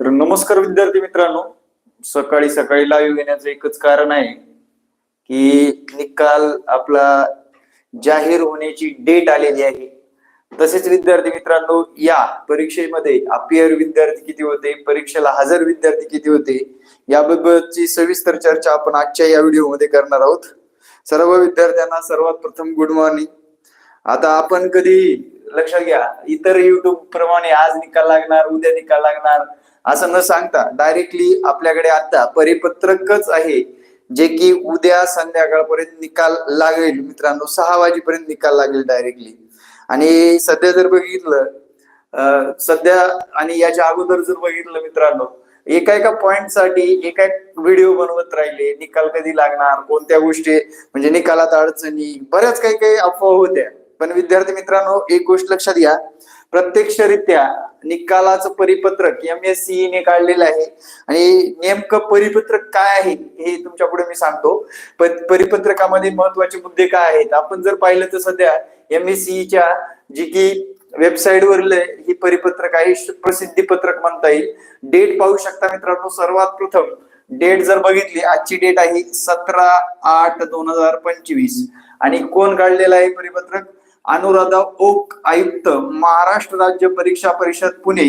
तर नमस्कार विद्यार्थी मित्रांनो. सकाळी सकाळी लाईव्ह घेण्याचं एकच कारण आहे की निकाल आपला जाहीर होण्याची डेट आलेली आहे. तसेच विद्यार्थी मित्रांनो या परीक्षेमध्ये अपियर विद्यार्थी किती होते परीक्षेला हजर विद्यार्थी किती होते याबाबतची सविस्तर चर्चा आपण आजच्या या व्हिडिओमध्ये करणार आहोत. सर्व विद्यार्थ्यांना सर्वात प्रथम गुड मॉर्निंग आता आपण कधी लक्षात घ्या इतर युट्यूब प्रमाणे आज निकाल लागणार उद्या निकाल लागणार असं न सांगता डायरेक्टली आपल्याकडे आता परिपत्रकच आहे जे की उद्या संध्याकाळपर्यंत निकाल लागेल. मित्रांनो सहा वाजेपर्यंत निकाल लागेल डायरेक्टली आणि सध्या जर बघितलं सध्या आणि याच्या अगोदर जर बघितलं मित्रांनो एका एका पॉइंटसाठी एका एक व्हिडिओ बनवत राहिले. निकाल कधी लागणार? कोणत्या गोष्टी? म्हणजे निकालात अडचणी? बऱ्याच काही काही अफवा होत्या. पण विद्यार्थी मित्रांनो एक गोष्ट लक्षात घ्या. प्रत्यक्षरित्या निकालाचं परिपत्रक एम एस ने काढलेलं आहे. आणि नेमकं परिपत्रक काय आहे हे तुमच्यापुढे मी सांगतो. परिपत्रकामध्ये महत्त्वाचे मुद्दे काय आहेत? आपण जर पाहिलं तर सध्या एम एस च्या जी की वेबसाईटवरील ही परिपत्रक आहे प्रसिद्धी पत्रक म्हणता येईल. डेट पाहू शकता मित्रांनो सर्वात प्रथम डेट जर बघितली आजची डेट आहे सतरा आठ दोन हजार पंचवीस. आणि कोण काढलेला आहे परिपत्रक? अनुराधा ओक आयुक्त महाराष्ट्र राज्य परीक्षा परिषद पुणे.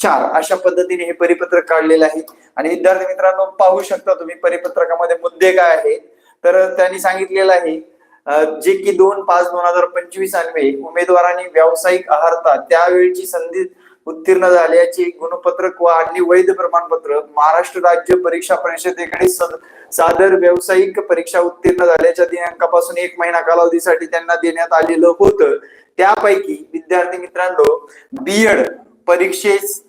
चार अशा पद्धतीने हे परिपत्रक काढलेलं आहे. आणि विद्यार्थी मित्रांनो पाहू शकता तुम्ही परिपत्रकामध्ये मुद्दे काय आहेत. तर त्यांनी सांगितलेलं आहे जे की दोन पाच दोन हजार पंचवीस अन्वये उमेदवारांनी व्यावसायिक आहारता त्यावेळची संधी उत्तीर्ण झाल्याचे गुणपत्रक व आणि वैध प्रमाणपत्र महाराष्ट्र राज्य परीक्षा परिषदेकडे सादर व्यावसायिक परीक्षा उत्तीर्ण झाल्याच्या दिनांकापासून एक महिना कालावधीसाठी त्यांना देण्यात आलेलं होतं. त्यापैकी विद्यार्थी मित्रांनो बीएड परीक्षेस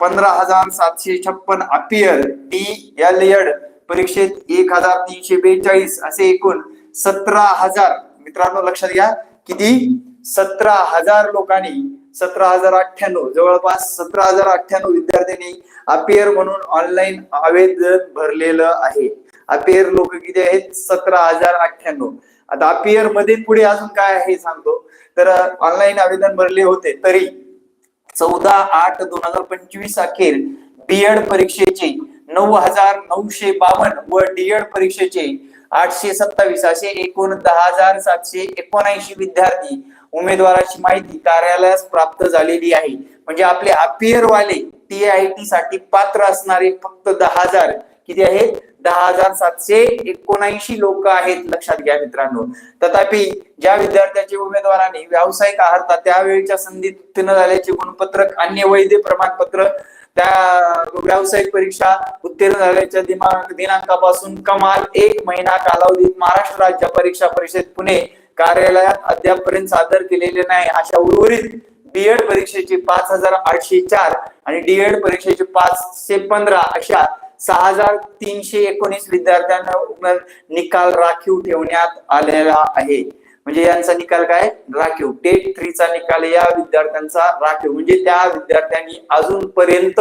पंधरा हजार सातशे छप्पन अपियर डी एल एड परीक्षेत एक हजार तीनशे बेचाळीस असे एकूण सतरा हजार. मित्रांनो लक्षात घ्या. किती? सतरा हजार लोकांनी सतरा हजार अठ्ठ्याण्णव जवळपास सतरा हजार अठ्ठ्याण्णव विद्यार्थ्यांनी अपेअर म्हणून ऑनलाईन आवेदन भरलेलं आहे. अपेअर लोक किती आहेत? सतरा हजार अठ्ठ्याण्णव. आता अपेअरमध्ये पुढे अजून काय आहे सांगतो. तर ऑनलाईन आवेदन भरले होते तरी चौदा आठ दोन हजार पंचवीस अखेर बीएड परीक्षेचे नऊ हजार नऊशे बावन्न व डीएड परीक्षेचे आठशे सत्तावीस असे एकूण दहा हजार सातशे एकोणऐंशी विद्यार्थी उमेदवाराची माहिती कार्यालयास प्राप्त झालेली आहे. म्हणजे आपले अपियर वाले टी आय टी साठी पात्र असणारे फक्त दहा हजार किती आहेत? दहा हजार सातशे एकोणऐंशी लोक आहेत लक्षात घ्या मित्रांनो. तथापि ज्या विद्यार्थ्याचे उमेदवारांनी व्यावसायिक आहारता त्यावेळीच्या संधीत उत्तीर्ण झाल्याचे गुणपत्रक अन्य वैध प्रमाणपत्र त्या व्यावसायिक परीक्षा उत्तीर्ण झाल्याच्या दिनांक दिनांकापासून कमाल एक महिना कालावधीत महाराष्ट्र राज्य परीक्षा परिषद पुणे कार्यालयात अद्यापपर्यंत सादर केलेले नाही. अशा उर्वरित बीएड परीक्षेचे पाच हजार आठशे चार आणि डीएड परीक्षेचे पाचशे पंधरा अशा सहा हजार तीनशे एकोणीस विद्यार्थ्यांना निकाल राखीव ठेवण्यात आलेला आहे. म्हणजे यांचा निकाल काय? राखीव. टेट थ्रीचा निकाल या विद्यार्थ्यांचा राखीव. म्हणजे त्या विद्यार्थ्यांनी अजूनपर्यंत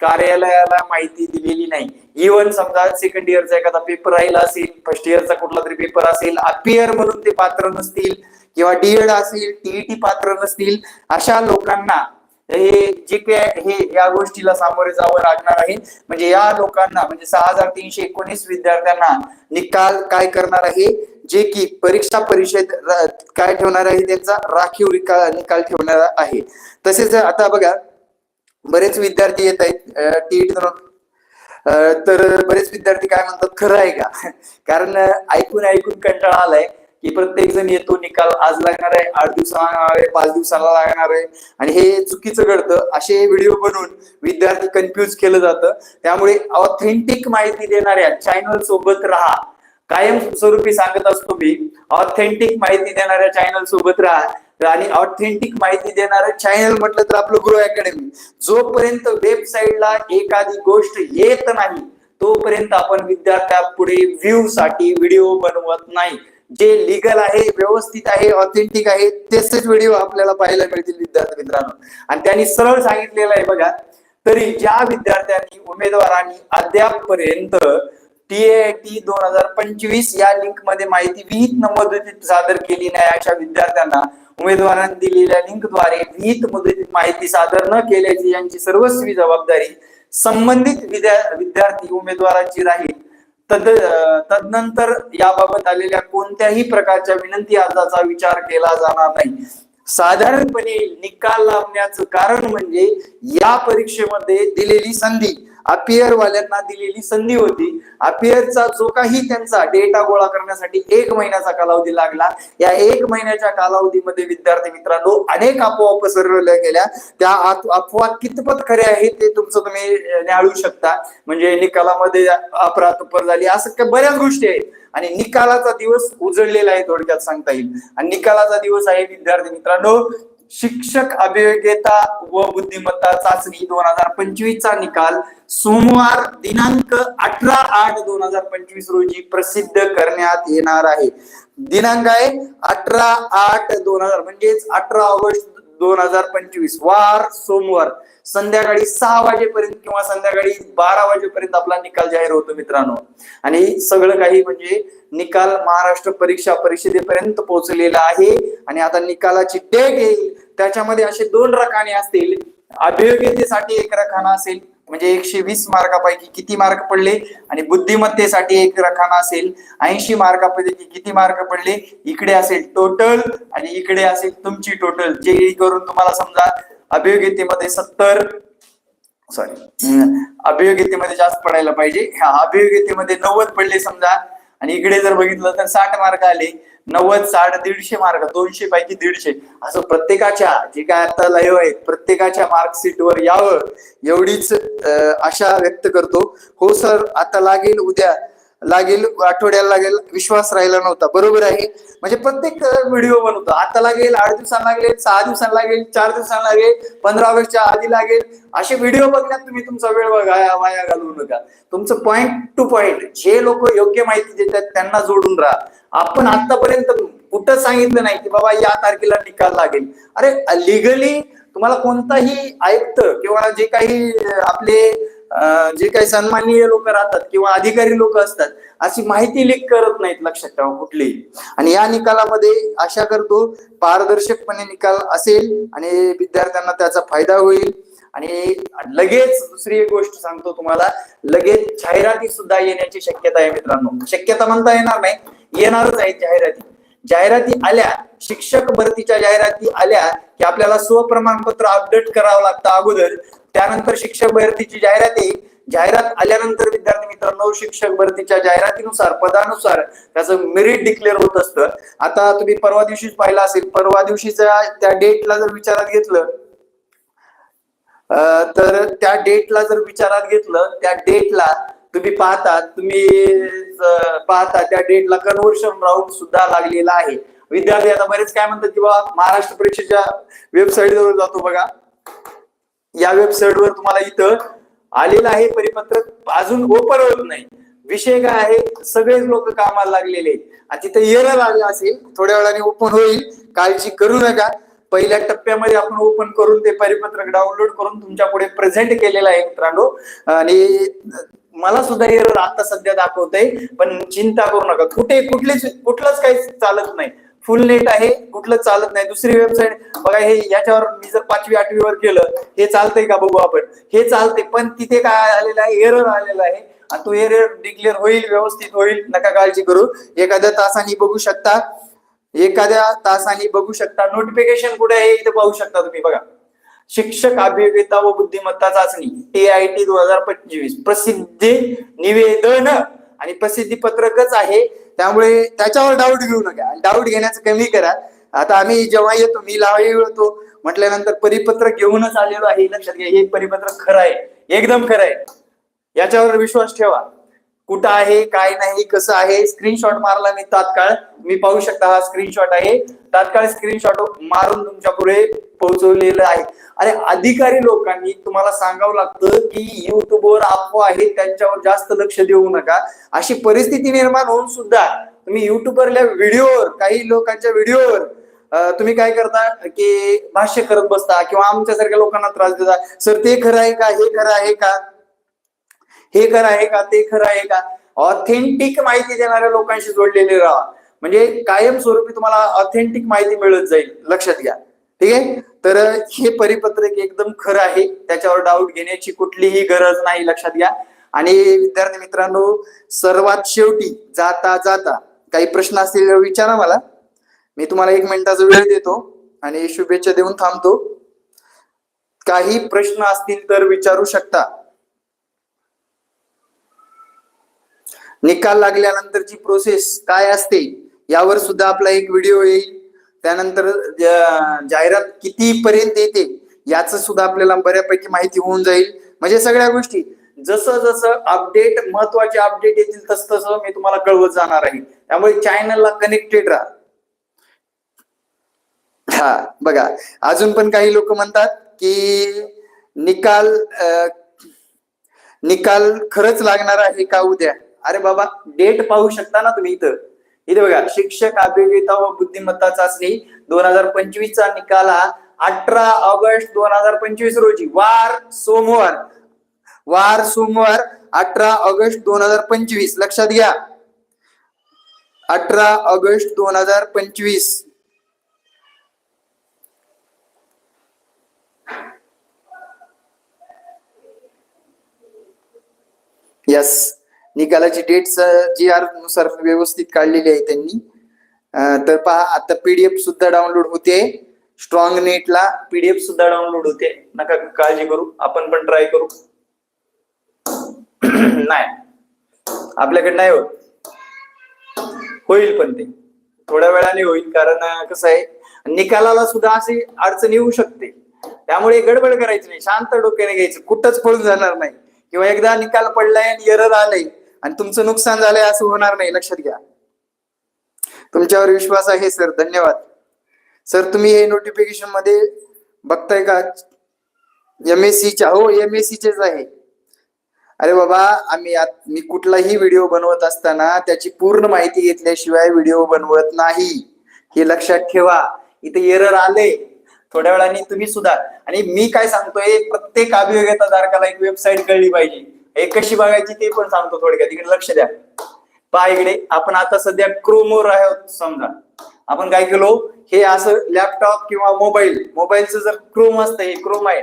कार्यालयाला माहिती दिलेली नाही. इव्हन समजा सेकंड इयरचा एखादा पेपर राहिला असेल फर्स्ट इयरचा कुठला तरी पेपर असेल अपियर म्हणून ते पात्र नसतील किंवा डीएड असेल टीईटी पात्र नसतील अशा लोकांना हे जे काय हे या गोष्टीला सामोरे जावं लागणार आहे. म्हणजे या लोकांना म्हणजे सहा हजार तीनशे एकोणीस विद्यार्थ्यांना निकाल काय करणार आहे? जे की परीक्षा परिषद काय ठेवणार आहे त्यांचा? राखीव निकाल ठेवणार आहे. तसेच आता बघा बरेच विद्यार्थी येत आहेत टीईटी तर बरेच विद्यार्थी काय म्हणतात खरं आहे का? कारण ऐकून ऐकून कंटाळा आलाय की प्रत्येक जण येतो निकाल आज लागणार आहे आठ दिवसाला लागणार आहे पाच दिवसाला लागणार आहे. आणि हे चुकीचं घडतं. असे व्हिडिओ बनवून विद्यार्थी कन्फ्युज केलं जातं. त्यामुळे ऑथेंटिक माहिती देणाऱ्या चॅनल सोबत राहा. कायमस्वरूपी सांगत असतो मी ऑथेंटिक माहिती देणाऱ्या चॅनल सोबत राहा. आणि ऑथेंटिक माहिती देणारं चॅनल म्हटलं तर आपलं गुरु अकॅडमी जोपर्यंत वेबसाईटला एखादी गोष्ट येत नाही तोपर्यंत आपण विद्यार्थ्या पुढे व्ह्यू साठी व्हिडिओ बनवत नाही. जे लिगल आहे व्यवस्थित आहे ऑथेंटिक आहे तेच व्हिडिओ आपल्याला पाहायला मिळतील विद्यार्थी मित्रांनो. आणि त्यांनी सरळ सांगितलेलं आहे बघा तरी ज्या विद्यार्थ्यांनी उमेदवारांनी अद्यापपर्यंत टी दोन हजार पंचवीस या लिंकमध्ये माहिती विहित मुदतीत सादर केली नाही अशा विद्यार्थ्यांना. उमेदवारांनी दिलेल्या लिंकद्वारे विहित मुदतीत माहिती सादर न केल्याची यांची सर्वस्वी जबाबदारी संबंधित विद्यार्थी उमेदवाराची राहील. तद तदनंतर याबाबत आलेल्या कोणत्याही प्रकारच्या विनंती अर्जाचा विचार केला जाणार नाही. साधारणपणे निकाल लावण्याचं कारण म्हणजे या परीक्षेमध्ये दिलेली संधी. अपियर वाल्यांना दिलेली संधी होती. अपियरचा जो काही त्यांचा डेटा गोळा करण्यासाठी एक महिन्याचा कालावधी लागला. या एक महिन्याच्या कालावधीमध्ये विद्यार्थी मित्रांनो अनेक अफवा पसरवल्या गेल्या. त्या अफवा कितपत खऱ्या आहेत ते तुमचं तुम्ही न्याळू शकता. म्हणजे निकालामध्ये अपरातपर झाली असं बऱ्याच गोष्टी आहेत. आणि निकालाचा दिवस उजळलेला आहे थोडक्यात सांगता येईल. आणि निकालाचा दिवस आहे विद्यार्थी मित्रांनो शिक्षक अभियोग्यता व बुद्धिमत्ता चाचणी दोन हजार पंचवीस चा निकाल सोमवार दिनांक अठरा आठ दोन हजार पंचवीस रोजी प्रसिद्ध करण्यात येणार आहे. दिनांक आहे अठरा आठ दोन हजार म्हणजेच अठरा ऑगस्ट दोन हजार पंचवीस वार सोमवार संध्याकाळी सहा वाजेपर्यंत किंवा संध्याकाळी बारा वाजेपर्यंत आपला निकाल जाहीर होतो मित्रांनो. आणि सगळं काही म्हणजे निकाल महाराष्ट्र परीक्षा परिषदेपर्यंत पोहोचलेला आहे. आणि आता निकालाची डेट येईल. त्याच्यामध्ये असे दोन रकाने असतील. अभियोग्यतेसाठी एक रखाना असेल. म्हणजे एकशे वीस मार्कापैकी किती मार्क पडले? आणि बुद्धिमत्तेसाठी एक रखाना असेल ऐंशी मार्कापैकी किती मार्क पडले? इकडे असेल टोटल आणि इकडे असेल तुमची टोटल जे करून तुम्हाला समजा अभियोग्यतेमध्ये सत्तर सॉरी अभियोग्यतेमध्ये जास्त पडायला पाहिजे. ह्या अभियोग्यतेमध्ये नव्वद पडले समजा आणि इकडे जर बघितलं तर साठ मार्क आले नव्वद साठ दीडशे मार्क दोनशे पैकी दीडशे. असं प्रत्येकाच्या जे काय आता लाईव्ह आहेत प्रत्येकाच्या मार्कशीट वर यावं एवढीच आशा व्यक्त करतो. हो सर आता लागेल उद्या. लागेल आठवड्याला लागेल विश्वास राहिला नव्हता. बरोबर आहे. म्हणजे प्रत्येक व्हिडिओ बनवतो आता लागेल आठ दिवसांना लागेल सहा दिवसांना लागेल चार दिवसांना लागेल पंधरा ऑगस्टच्या आधी लागेल. असे व्हिडिओ बघण्यात तुम्ही तुमचा वेळ बघा वाया घालवू नका. तुमचं पॉईंट टू पॉईंट जे लोक योग्य माहिती देतात त्यांना जोडून राहा. आपण आतापर्यंत कुठं सांगितलं नाही की बाबा या तारखेला निकाल लागेल. अरे लिगली तुम्हाला कोणताही आयुक्त किंवा जे काही आपले जे काही सन्माननीय लोक राहतात किंवा अधिकारी लोक असतात अशी माहिती लीक करत नाहीत लक्षात ठेवा कुठलीही. आणि या निकालामध्ये आशा करतो पारदर्शकपणे निकाल असेल आणि विद्यार्थ्यांना त्याचा फायदा होईल. आणि लगेच दुसरी एक गोष्ट सांगतो तुम्हाला लगेच जाहिराती सुद्धा येण्याची शक्यता आहे मित्रांनो. शक्यता म्हणता येणार नाही. येणारच आहेत जाहिराती. जाहिराती आल्या शिक्षक भरतीच्या जाहिराती आल्या की आपल्याला स्वप्रमाणपत्र अपडेट करावं लागतं अगोदर. त्यानंतर शिक्षक भरतीची जाहिरात येईल. जाहिरात आल्यानंतर विद्यार्थी मित्रांनो शिक्षक भरतीच्या जाहिरातीनुसार पदानुसार त्याचं मेरिट डिक्लेअर होत असतं. आता तुम्ही परवा दिवशीच पाहिलं असेल परवा दिवशीच्या त्या डेटला जर विचारात घेतलं तर त्या डेटला जर विचारात घेतलं त्या डेटला तुम्ही पाहता तुम्ही पाहता त्या डेटला कन्व्हर्शन राऊंड सुद्धा लागलेला आहे. विद्यार्थी आता बरेच काय म्हणतात की बाबा महाराष्ट्र परीक्षेच्या वेबसाईटवर जातो बघा. या वेबसाईटवर तुम्हाला इथं आलेलं आहे परिपत्रक अजून ओपन होत नाही. विषय काय आहे? सगळेच लोक कामाला लागलेले आहेत. आणि तिथं येणं लागलं असेल थोड्या वेळाने ओपन होईल. काळजी करू नका. पहिल्या टप्प्यामध्ये आपण ओपन करून ते परिपत्रक डाउनलोड करून तुमच्यापुढे प्रेझेंट केलेलं आहे मित्रांनो. आणि मला सुद्धा एरर आता सध्या दाखवतंय पण चिंता करू नका. कुठे कुठलीच कुठलंच काही चालत नाही. फुल नेट आहे कुठलं चालत नाही. दुसरी वेबसाईट बघा हे याच्यावर मी जर पाचवी आठवीवर केलं हे चालतंय का बघू आपण? हे चालते पण तिथे काय आलेलं आहे? एरर आलेला आहे. आणि तो एरर डिक्लेअर होईल व्यवस्थित होईल नका काळजी करू. एखाद्या तासाने बघू शकता. एखाद्या तासाने बघू शकता. नोटिफिकेशन कुठे आहे इथे पाहू शकता तुम्ही बघा. शिक्षक अभियोग्यता व बुद्धिमत्ता चाचणी टी आय टी दोन हजार पंचवीस. प्रसिद्धी निवेदन आणि प्रसिद्धी पत्रकच आहे. त्यामुळे त्याच्यावर डाऊट घेऊ नका डाऊट घेण्याचं कमी करा. आता आम्ही जेव्हा येतो मी लावाही येतो म्हटल्यानंतर परिपत्रक घेऊनच आलेलो आहे. लक्षात घ्या हे परिपत्रक खरं आहे. एकदम खरं आहे. याच्यावर विश्वास ठेवा. कुठं आहे काय नाही कसं आहे स्क्रीनशॉट मारला मी तात्काळ. मी पाहू शकता हा स्क्रीनशॉट आहे. तात्काळ स्क्रीनशॉट मारून तुमच्यापुढे पोहोचवलेलं आहे. आणि अधिकारी लोकांनी तुम्हाला सांगावं लागतं की युट्यूबवर अफवा आहेत त्यांच्यावर जास्त लक्ष देऊ नका. अशी परिस्थिती निर्माण होऊन सुद्धा तुम्ही युट्यूबवरल्या व्हिडिओवर काही लोकांच्या व्हिडिओवर तुम्ही काय करता की भाष्य करत बसता किंवा आमच्यासारख्या लोकांना त्रास देता. सर ते खरं आहे का? हे खरं आहे का? हे खरं आहे का ते खरं आहे का? ऑथेंटिक माहिती देणाऱ्या लोकांशी जोडलेले राहा. म्हणजे कायमस्वरूपी तुम्हाला ऑथेंटिक माहिती मिळत जाईल. लक्षात घ्या. ठीक आहे? तर हे परिपत्रक एकदम खरं आहे. त्याच्यावर डाऊट घेण्याची कुठलीही गरज नाही लक्षात घ्या. आणि विद्यार्थी मित्रांनो सर्वात शेवटी जाता जाता काही प्रश्न असतील विचारा मला. मी तुम्हाला एक मिनिटाचा वेळ देतो आणि शुभेच्छा देऊन थांबतो. काही प्रश्न असतील तर विचारू शकता. निकाल लागल्यानंतरची प्रोसेस काय असते यावर सुद्धा आपला एक व्हिडिओ येईल. त्यानंतर जाहिरात किती पर्यंत येते याच सुद्धा आपल्याला बऱ्यापैकी माहिती होऊन जाईल. म्हणजे सगळ्या गोष्टी जसं जसं अपडेट महत्त्वाचे अपडेट येतील तस तसं मी तुम्हाला कळवत जाणार आहे. त्यामुळे चॅनलला कनेक्टेड राहा. हा बघा अजून पण काही लोक म्हणतात की निकाल आ, निकाल खरंच लागणार आहे का उद्या? अरे बाबा डेट पाहू शकता ना तुम्ही इथं? इथे बघा शिक्षक अभियोगिता व बुद्धिमत्ता चाचणी दोन हजार पंचवीस चा निकाल हा अठरा ऑगस्ट दोन हजार पंचवीस रोजी वार सोमवार. वार सोमवार अठरा ऑगस्ट दोन हजार पंचवीस. लक्षात घ्या. अठरा ऑगस्ट दोन हजार पंचवीस. यस निकालाची डेट जी आरनुसार व्यवस्थित काढलेली आहे त्यांनी. तर पहा आता पीडीएफ सुद्धा डाउनलोड होते. स्ट्रॉंग नेटला पीडीएफ सुद्धा डाउनलोड होते. नका काळजी करू. आपण पण ट्राय करू. नाही. आपल्याकडे नाही होत. होईल पण ते. थोड्या वेळाने होईल कारण कसं आहे निकालाला सुद्धा अशी अडचण येऊ शकते. त्यामुळे गडबड करायची नाही. शांत डोक्याने घ्यायचं. कुठंच पळून जाणार नाही. किंवा एकदा निकाल पडलाय आणि एरर आलाय आणि तुमचं नुकसान झालंय असं होणार नाही लक्षात घ्या. तुमच्यावर विश्वास आहे सर. धन्यवाद. सर तुम्ही हे नोटिफिकेशनमध्ये बघताय का? एम एस च्या हो एम एस चेच आहे. अरे बाबा आम्ही मी कुठलाही व्हिडिओ बनवत असताना त्याची पूर्ण माहिती घेतल्याशिवाय व्हिडिओ बनवत नाही. हे लक्षात ठेवा. इथे एरर आले. थोड्या वेळाने तुम्ही सुद्धा आणि मी काय सांगतोय प्रत्येक अभियोग्यता धारकाला एक वेबसाईट कळली पाहिजे. हे कशी बघायची ते पण सांगतो थोडक्यात. इकडे लक्ष द्या. पहा इकडे आपण आता सध्या क्रोमवर आहोत समजा. आपण काय केलो? हे असं लॅपटॉप किंवा मोबाईल मोबाईलचं जर क्रोम असतं हे क्रोम आहे.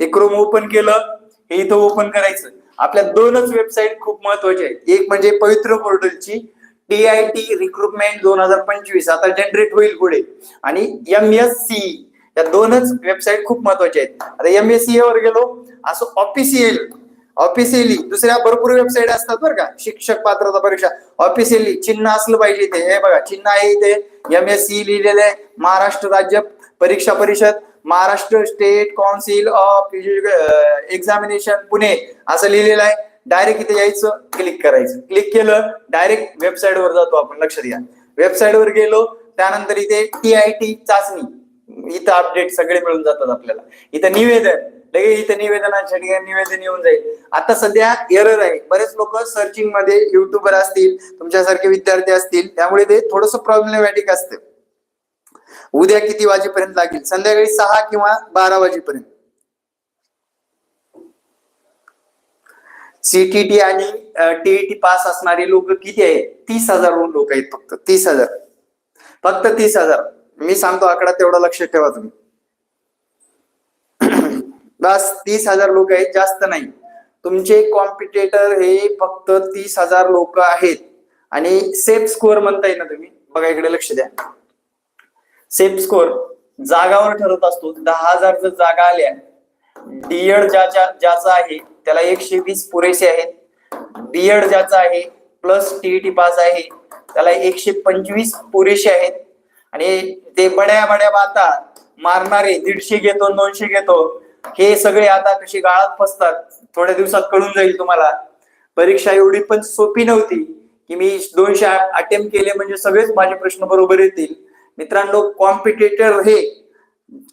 हे क्रोम ओपन केलं हे इथं ओपन करायचं. आपल्या दोनच वेबसाईट खूप महत्त्वाचे आहेत. एक म्हणजे पवित्र पोर्टलची टी आय टी रिक्रुटमेंट दोन हजार पंचवीस. आता जनरेट होईल पुढे. आणि एम एस सी या दोनच वेबसाईट खूप महत्त्वाच्या आहेत. आता एम एस सी वर गेलो असं ऑफिशियल ऑफिशियली दुसऱ्या भरपूर वेबसाईट असतात बरं का शिक्षक पात्रता परीक्षा. ऑफिशियली चिन्ह असलं पाहिजे इथे. हे बघा चिन्ह आहे इथे. एम एस सी लिहिलेलं आहे. महाराष्ट्र राज्य परीक्षा परिषद Maharashtra state council of examination Pune. असं लिहिलेलं आहे. डायरेक्ट इथे यायचं क्लिक करायचं. क्लिक केलं डायरेक्ट वेबसाईट वर जातो आपण. लक्षात घ्या. वेबसाईट वर गेलो त्यानंतर इथे टी आय टी चाचणी. इथं अपडेट सगळे मिळून जातात आपल्याला. इथं निवेदन. लगेच इथे निवेदनाच्या ठिकाणी निवेदन येऊन जाईल. आता सध्या एरर आहे. बरेच लोक सर्चिंगमध्ये युट्यूबर असतील तुमच्यासारखे विद्यार्थी असतील त्यामुळे ते थोडस प्रॉब्लेमॅटिक असतं. उद्या किती वाजेपर्यंत लागेल? संध्याकाळी सहा किंवा बारा वाजेपर्यंत? सीटीटी आणि टीईटी पास असणारे लोक किती आहेत? तीस हजार लोक आहेत फक्त. तीस हजार. फक्त तीस हजार. मी सांगतो आकडा तेवढा लक्ष ठेवा तुम्ही. बस तीस हजार लोक आहेत जास्त नाही. तुमचे कॉम्पिटेटर हे फक्त तीस हजार लोक आहेत. आणि सेफ स्कोअर म्हणताय ना तुम्ही? बघा इकडे लक्ष द्या. सेफ स्कोअर जागावर ठरत असतो. दहा हजार जर जागा आल्या डीएड ज्याच्या ज्याचा आहे त्याला एकशे वीस पुरेसे आहेत. बीएड ज्याचा आहे प्लस टीईटी पास आहे त्याला एकशे पंचवीस पुरेसे आहेत. आणि ते बड्या बड्या बाता मारणारे दीडशे घेतो दोनशे घेतो हे सगळे आता कशी गाळात फसतात थोड्या दिवसात कळून जाईल तुम्हाला. परीक्षा एवढी पण सोपी नव्हती की मी दोनशे अटेम्प्ट केले म्हणजे सगळेच माझे प्रश्न बरोबर येतील. मित्रांनो कॉम्पिटेटर हे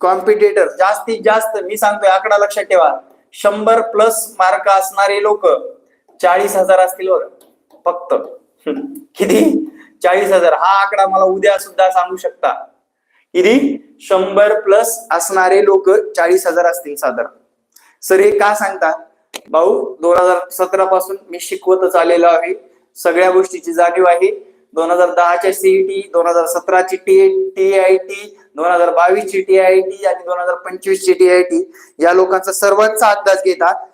कॉम्पिटेटर जास्तीत जास्त मी सांगतोय आकडा लक्षात ठेवा. शंभर प्लस मार्क असणारे लोक चाळीस हजार असतील बरं फक्त. किती? चाळीस हजार. हा आकडा मला उद्या सुद्धा सांगू शकता. किती शंभर प्लस असणारे लोक चाळीस हजार असतील साधारण. सर हे का सांगता? भाऊ दोन हजार सतरा पासून मी शिकवतच आलेलो आहे. सगळ्या गोष्टीची जाणीव आहे. दोन हजार दहाच्या सीईटी दोन हजार सतराची टी टी आय टी दोन हजार बावीस ची टी आय टी आणि दोन हजार पंचवीस ची टी आय टी या लोकांचा सर्वांचा अंदाज घेतात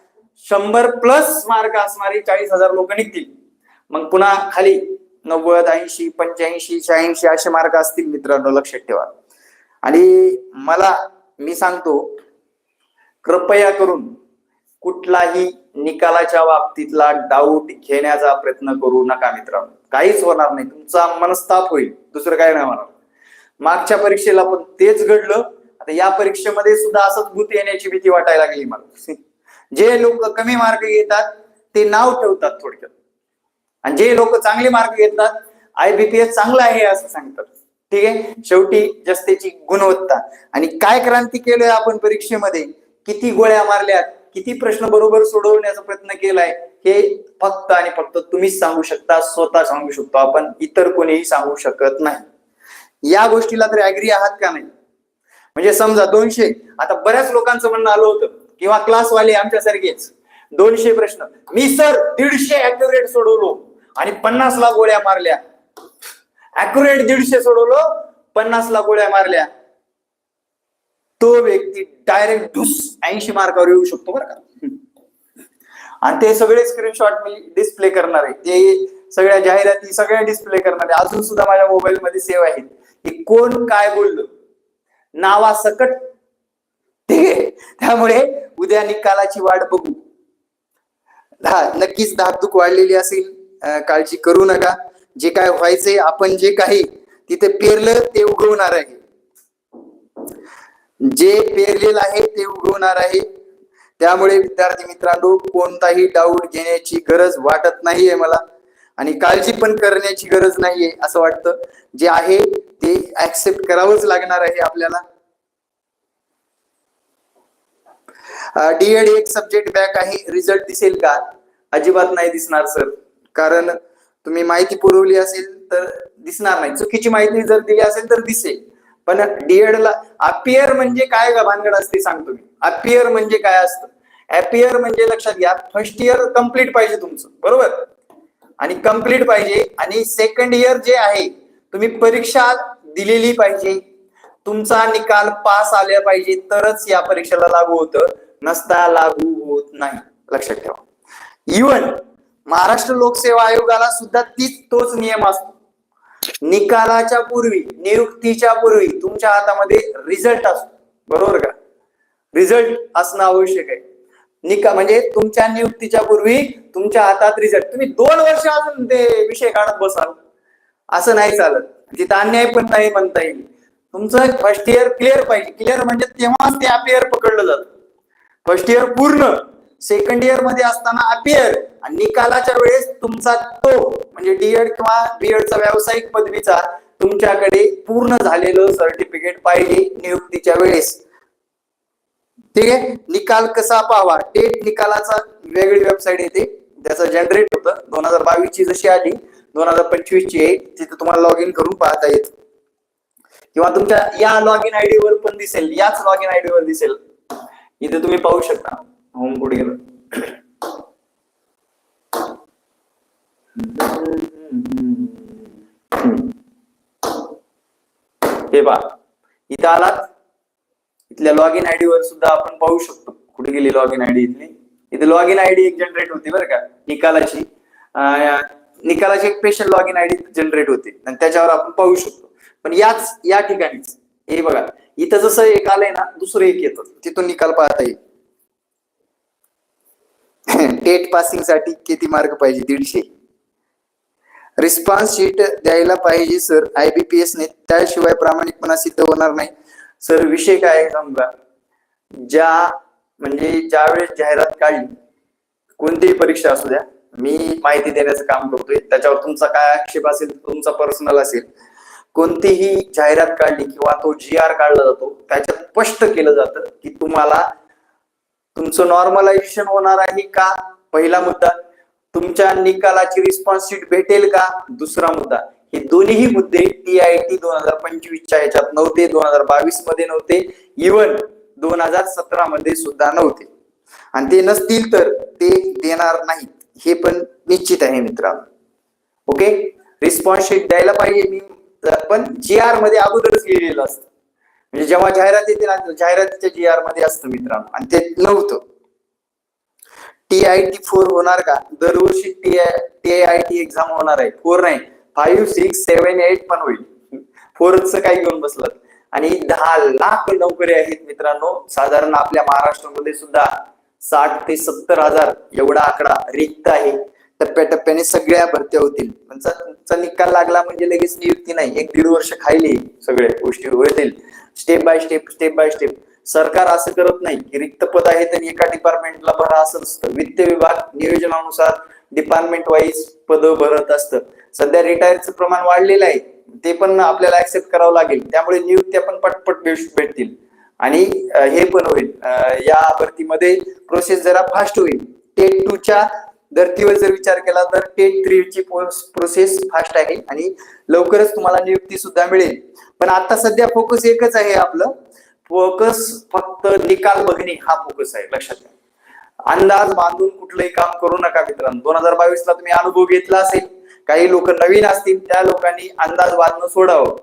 शंभर प्लस मार्क असणारी चाळीस हजार लोक निघतील. मग पुन्हा खाली नव्वद ऐंशी पंच्याऐंशी शहाऐंशी असे मार्क असतील मित्रांनो लक्षात ठेवा. आणि मला मी सांगतो कृपया करून कुठलाही निकालाच्या बाबतीतला डाऊट घेण्याचा प्रयत्न करू नका मित्रांनो. काहीच होणार नाही. तुमचा मनस्ताप होईल. दुसरं काय नाही होणार. मागच्या परीक्षेला पण तेच घडलं. आता या परीक्षेमध्ये सुद्धा असंच भूत येण्याची भीती वाटायला लागली मला. जे लोक कमी मार्क घेतात ते नाव ठेवतात थोडक्यात. आणि जे लोक चांगले मार्क घेतात आयबीपीएस चांगला आहे असं सांगतात. ठीक आहे? शेवटी जस्तेची गुणवत्ता. आणि काय क्रांती केलोय आपण परीक्षेमध्ये? किती गोळ्या मारल्यात? किती प्रश्न बरोबर सोडवण्याचा प्रयत्न केलाय? हे फक्त आणि फक्त तुम्हीच सांगू शकता स्वतः सांगू शकतो. आपण इतर कोणीही सांगू शकत नाही. या गोष्टीला तर ऍग्री आहात का नाही? म्हणजे समजा दोनशे आता बऱ्याच लोकांचं म्हणणं आलं होतं किंवा क्लासवाले आमच्यासारखेच दोनशे प्रश्न. मी सर दीडशे अॅक्युरेट सोडवलो. आणि पन्नास ला गोळ्या मारल्या. अॅक्युरेट दीडशे सोडवलं पन्नासला गोळ्या मारल्या. तो व्यक्ती डायरेक्ट डुस ऐंशी मार्कावर येऊ शकतो बरं का. आणि ते सगळे स्क्रीनशॉट मी डिस्प्ले करणार आहे. ते सगळ्या जाहिराती सगळ्या डिस्प्ले करणार आहे. अजून सुद्धा माझ्या मोबाईल मध्ये सेव्ह आहेत. की कोण काय बोललं? नावासकट. ठीक आहे? त्यामुळे उद्या निकालाची वाट बघू. हा नक्कीच धाकधूक वाढलेली असेल. काळजी करू नका. जे काय व्हायचंय आपण जे काही तिथे पेरलं ते उगवणार आहे. जे पेरलेलं आहे ते उगवणार आहे. त्यामुळे विद्यार्थी मित्रांनो कोणताही डाऊट घेण्याची गरज वाटत नाहीये मला. आणि काळजी पण करण्याची गरज नाहीये असं वाटतं. जे आहे ते ऍक्सेप्ट करावंच लागणार आहे आपल्याला. डीएड एक सब्जेक्ट बॅक आहे. रिझल्ट दिसेल का? अजिबात नाही दिसणार सर कारण तुम्ही माहिती पुरवली असेल तर दिसणार नाही. चुकीची माहिती जर दिली असेल तर दिसेल. पण डीएड ला अपियर म्हणजे काय का भानगड असते सांगतो मी. अपियर म्हणजे काय असतं? अपियर म्हणजे लक्षात घ्या फर्स्ट इयर कंप्लीट पाहिजे तुमचं. बरोबर? आणि कंप्लीट पाहिजे. आणि सेकंड इयर जे आहे तुम्ही परीक्षा दिलेली पाहिजे. तुमचा निकाल पास आला पाहिजे. तरच या परीक्षेला लागू होतं. नसता लागू होत नाही. लक्षात ठेवा. इवन महाराष्ट्र लोकसेवा आयोगाला सुद्धा तीच तोच नियम असतो. निकालाच्या पूर्वी नियुक्तीच्या पूर्वी तुमच्या हातामध्ये रिझल्ट असतो. बरोबर का? रिझल्ट असणं आवश्यक आहे. निका म्हणजे तुमच्या नियुक्तीच्या पूर्वी तुमच्या हातात रिझल्ट तुम्ही दोन वर्ष अजून ते विषय काढत बसाल. असं नाही चालत. तिथं अन्याय पण नाही म्हणता येईल. तुमचं फर्स्ट इयर क्लिअर पाहिजे. क्लिअर म्हणजे तेव्हाच ते अपियर पकडलं जातं. फर्स्ट इयर पूर्ण. सेकंड इयरमध्ये असताना अपियर आणि निकालाच्या वेळेस तुमचा तो म्हणजे डीएड किंवा बीएडचा व्यावसायिक पदवीचा तुमच्याकडे पूर्ण झालेलं सर्टिफिकेट पाहिजे नियुक्तीच्या वेळेस. ठीक आहे? निकाल कसा पाहावा? टेट निकालाचा वेगळी वेबसाईट येते. त्याचं जनरेट होतं. दोन हजार बावीस ची जशी आली दोन हजार पंचवीस ची आहे. तिथे तुम्हाला लॉग इन करून पाहता येत किंवा तुमच्या या लॉग इन आयडी वर पण दिसेल. याच लॉग इन आयडी वर दिसेल. इथे तुम्ही पाहू शकता. होम कुठे गेलं हे पहा. इथं आलात. इथल्या लॉग इन आयडी वर सुद्धा आपण पाहू शकतो. कुठे गेली लॉग इन आयडी इथली? इथे लॉग इन आयडी एक जनरेट होती बरं का निकालाची. निकालाची एक special log in ID generate होते. आणि त्याच्यावर आपण पाहू शकतो. पण याच या ठिकाणीच. हे बघा. इथं जसं एक आलंय ना दुसरं एक येतं. तिथून निकाल पाहता येईल. डेट पासिंगसाठी किती मार्क पाहिजे? दीडशे. रिस्पॉन्स शीट द्यायला पाहिजे सर. आयबीपीएस ने. त्याशिवाय प्रामाणिकपणा सिद्ध होणार नाही. सर विषय काय आहे समजा? ज्या म्हणजे ज्यावेळेस जाहिरात काढली कोणतीही परीक्षा असू द्या मी माहिती देण्याचं काम करतोय. त्याच्यावर तुमचा काय आक्षेप असेल तुमचा पर्सनल असेल. कोणतीही जाहिरात काढली किंवा तो जी आर काढला जातो त्याच्यात स्पष्ट केलं जातं की तुम्हाला तुमचं नॉर्मलायझेशन होणार आहे का? पहिला मुद्दा तुमच्या निकालाची रिस्पॉन्स शीट भेटेल का? दुसरा मुद्दा हे दोन्ही मुद्दे टी आय टी दोन हजार पंचवीसच्या याच्यात नव्हते दोन हजार बावीसमध्ये नव्हते इवन दोन हजार सतरा मध्ये सुद्धा नव्हते. आणि ते नसतील तर ते देणार नाहीत हे पण निश्चित आहे मित्रांनो. ओके रिस्पॉन्स शीट द्यायला पाहिजे मी पण जी आरमध्ये अगोदरच लिहिलेलं असतं. म्हणजे जेव्हा जाहिरात येते ना जाहिरातीच्या जी आरमध्ये असतं मित्रांनो आणि ते नव्हतं. टी आय टी फोर होणार का? दरवर्षी T I T I T exam होणार आहे. फोर नाही. फाईव्ह सिक्स सेव्हन एट पण होईल. फोरच काय घेऊन बसलात. आणि दहा लाख नोकरी आहेत मित्रांनो. साधारण आपल्या महाराष्ट्रामध्ये सुद्धा साठ ते सत्तर हजार एवढा आकडा रिक्त आहे. टप्प्याटप्प्याने सगळ्या भरत्या होतील. त्यांचा निकाल लागला म्हणजे लगेच नियुक्ती नाही. एक दीड वर्ष खायली सगळ्या गोष्टी होतील. Step by step step by step सरकार असं करत नाही की रिक्त पद आहे त्यांनी एका डिपार्टमेंटला भरा असं असतं वित्त विभाग नियोजनानुसार डिपार्टमेंट वाईज पद भरत असतं. सध्या रिटायरचं प्रमाण वाढलेलं आहे. ते पण आपल्याला ऍक्सेप्ट करावं लागेल. त्यामुळे नियुक्त्या पण पटपट भेटतील. आणि हे पण होईल. या भरतीमध्ये प्रोसेस जरा फास्ट होईल. टेट टू च्या धर्तीवर जर विचार केला तर टेट थ्री ची प्रोसेस फास्ट आहे. आणि लवकरच तुम्हाला नियुक्ती सुद्धा मिळेल. पण आता सध्या फोकस एकच आहे आपलं. फोकस फक्त निकाल बघणे हा फोकस आहे लक्षात घ्या. अंदाज बांधून कुठलंही काम करू नका मित्रांनो. दोन हजार बावीस ला तुम्ही अनुभव घेतला असेल. काही लोक नवीन असतील त्या लोकांनी अंदाज बांधणं सोडावं.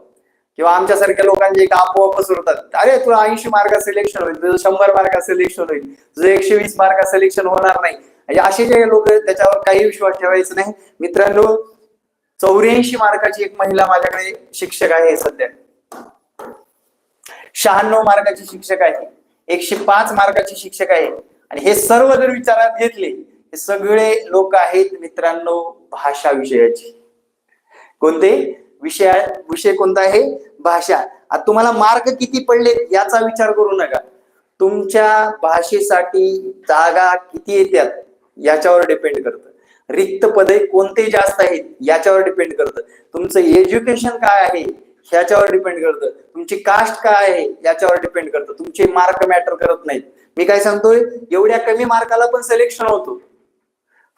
किंवा आमच्यासारख्या लोकांचे एक आपोआप पसरवतात अरे तुला ऐंशी मार्क सिलेक्शन होईल तुझं शंभर मार्क सिलेक्शन होईल तुझं एकशे वीस मार्क सिलेक्शन होणार नाही. म्हणजे असे जे लोक त्याच्यावर काही विश्वास ठेवायचा नाही. मित्रांनो चौऱ्याऐंशी मार्काची एक महिला माझ्याकडे शिक्षक आहे सध्या. शहाण्णव मार्काचे शिक्षक आहे एकशे पाच मार्काचे शिक्षक आहे आणि हे सर्व जर विचारात घेतले हे सगळे लोक आहेत मित्रांनो भाषा विषयाची. कोणते? विषय विषय कोणता आहे? भाषा. आता तुम्हाला मार्क किती पडले याचा विचार करू नका. तुमच्या भाषेसाठी जागा किती येतात याच्यावर डिपेंड करतं. रिक्त पदे कोणते जास्त आहेत याच्यावर डिपेंड करतं. तुमचं एज्युकेशन काय आहे? ह्याच्यावर डिपेंड करतं. तुमची कास्ट काय आहे याच्यावर डिपेंड करतं. तुमचे मार्क मॅटर करत नाहीत. मी काय सांगतोय? एवढ्या कमी मार्काला पण सिलेक्शन होतो.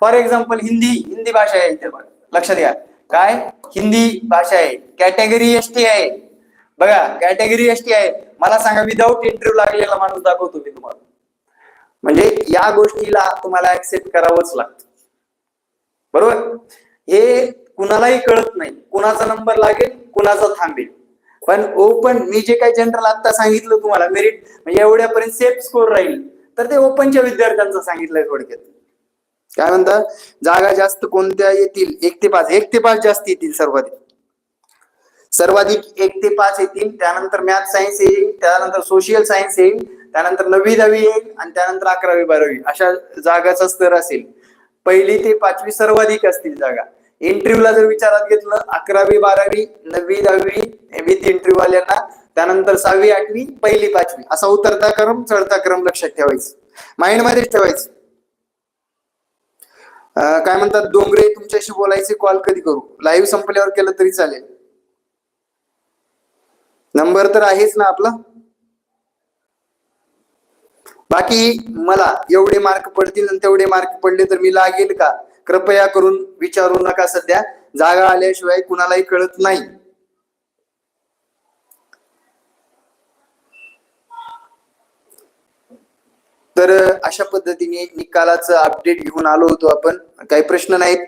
फॉर एक्झाम्पल हिंदी हिंदी भाषा आहे इथे लक्षात घ्या. काय? हिंदी भाषा आहे. कॅटेगरी एस टी आहे. बघा कॅटेगरी एस टी आहे. मला सांगा विदाऊट इंटरव्ह्यू लागलेला माणूस दाखवतो मी तुम्हाला. म्हणजे या गोष्टीला तुम्हाला ऍक्सेप्ट करावंच लागतं. बरोबर? हे कुणालाही कळत नाही. कुणाचा नंबर लागेल कुणाचा थांबेल. पण ओपन मी जे काही जनरल आता सांगितलं तुम्हाला मेरिट म्हणजे एवढ्यापर्यंत सेफ स्कोर राहील तर ते ओपनच्या विद्यार्थ्यांचं सांगितलंय थोडक्यात. काय म्हणता? जागा जास्त कोणत्या येतील? एक ते पाच. एक ते पाच जास्त येतील सर्वाधिक. सर्वाधिक एक ते पाच येतील. त्यानंतर मॅथ सायन्स येईल त्यानंतर सोशल सायन्स येईल त्यानंतर नववी दहावी येईल आणि त्यानंतर अकरावी बारावी अशा जागाचा स्तर असेल. पहिली ते पाचवी सर्वाधिक असतील जागा. इंटरव्ह्यूला जर विचारात घेतलं अकरावी बारावी नववी दहावी विथ इंटरव्ह्यू वाल्यांना त्यानंतर सहावी आठवी पहिली पाचवी. असा उतरता क्रम चढता क्रम लक्षात ठेवायचं. माइंड मध्येच ठेवायचं. काय म्हणतात डोंगरे तुमच्याशी बोलायचे कॉल कधी करू? लाईव्ह संपल्यावर केलं तरी चालेल. नंबर तर आहेच ना आपला. बाकी मला एवढे मार्क पडतील आणि तेवढे मार्क पडले तर मी लागेल का? कृपया करून विचारू नका सध्या. जागा आल्याशिवाय कुणालाही कळत नाही. तर अशा पद्धतीने निकालाचं अपडेट घेऊन आलो होतो आपण. काही प्रश्न नाहीत.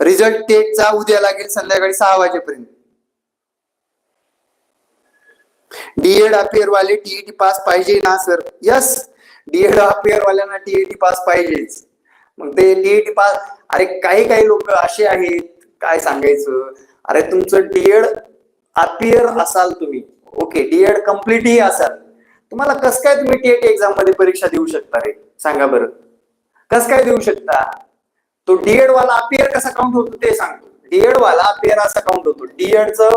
रिझल्ट टेटचा उद्या लागेल संध्याकाळी सहा वाजेपर्यंत. डीएड अपेअर वाले टीईटी पास पाहिजे ना sir yes D Ed appear वाल्यांना टीईटी पास पाहिजेच. मग ते टीईटी पास. अरे काही काही लोक असे आहेत. काय सांगायचं? अरे तुमचं डीएड अपियर असाल तुम्ही. ओके डीएड कम्प्लीटही असाल. तुम्हाला कस काय तुम्ही टेट एक्झाममध्ये परीक्षा देऊ शकता रे? सांगा बरं. कस काय देऊ शकता? तो डीएड वाला अपियर कसा काउंट होतो ते सांगतो. डीएड वाला अपियर असा काउंट होतो. डीएड च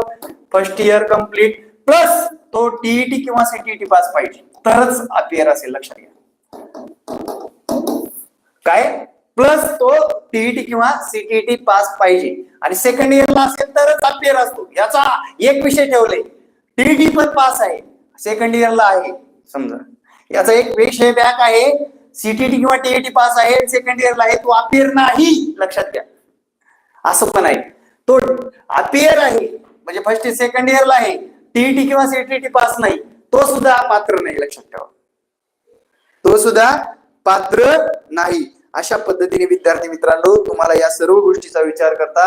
फर्स्ट इयर कंप्लीट प्लस तो टीईटी किंवा सीटीईटी पास पाहिजे. तरच अपियर असेल लक्षात घ्या. काय? प्लस तो टीईटी किंवा सीटीईटी पास पाहिजे. आणि सेकंड इयरला असेल तरच अपियर असतो. याचा एक विषय ठेवले टीईटी पण पास आहे. सेकंड इयरला आहे. समजा. याचा एक विषय बॅक आहे. सीटीटी किंवा टीईटी पास आहे. सेकंड इयरला आहे. तो अपियर नाही. लक्षात घ्या. असं पण आहे. तो अपियर आहे. म्हणजे फर्स्ट सेकंड इयरला आहे. टीईटी किंवा सीटीटी पास नाही. तो सुद्धा पात्र नाही. लक्षात ठेवा. तो सुद्धा पात्र नाही. अशा पद्धतीने विद्यार्थी मित्रांनो तुम्हाला या सर्व गोष्टीचा विचार करता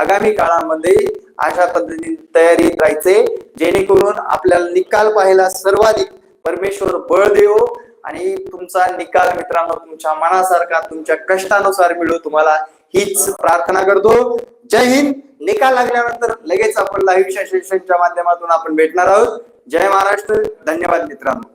आगामी काळामध्ये अशा पद्धतीने तयारीत राहायचे जेणेकरून आपल्याला निकाल पाहायला सर्वाधिक परमेश्वर बळ देव आणि तुमचा निकाल मित्रांनो तुमच्या मनासारखा तुमच्या कष्टानुसार मिळो. तुम्हाला हीच प्रार्थना करतो. जय हिंद. निकाल लागल्यानंतर लगेच आपण लाईव्ह सेशनच्या माध्यमातून आपण भेटणार आहोत. जय महाराष्ट्र. धन्यवाद मित्रांनो.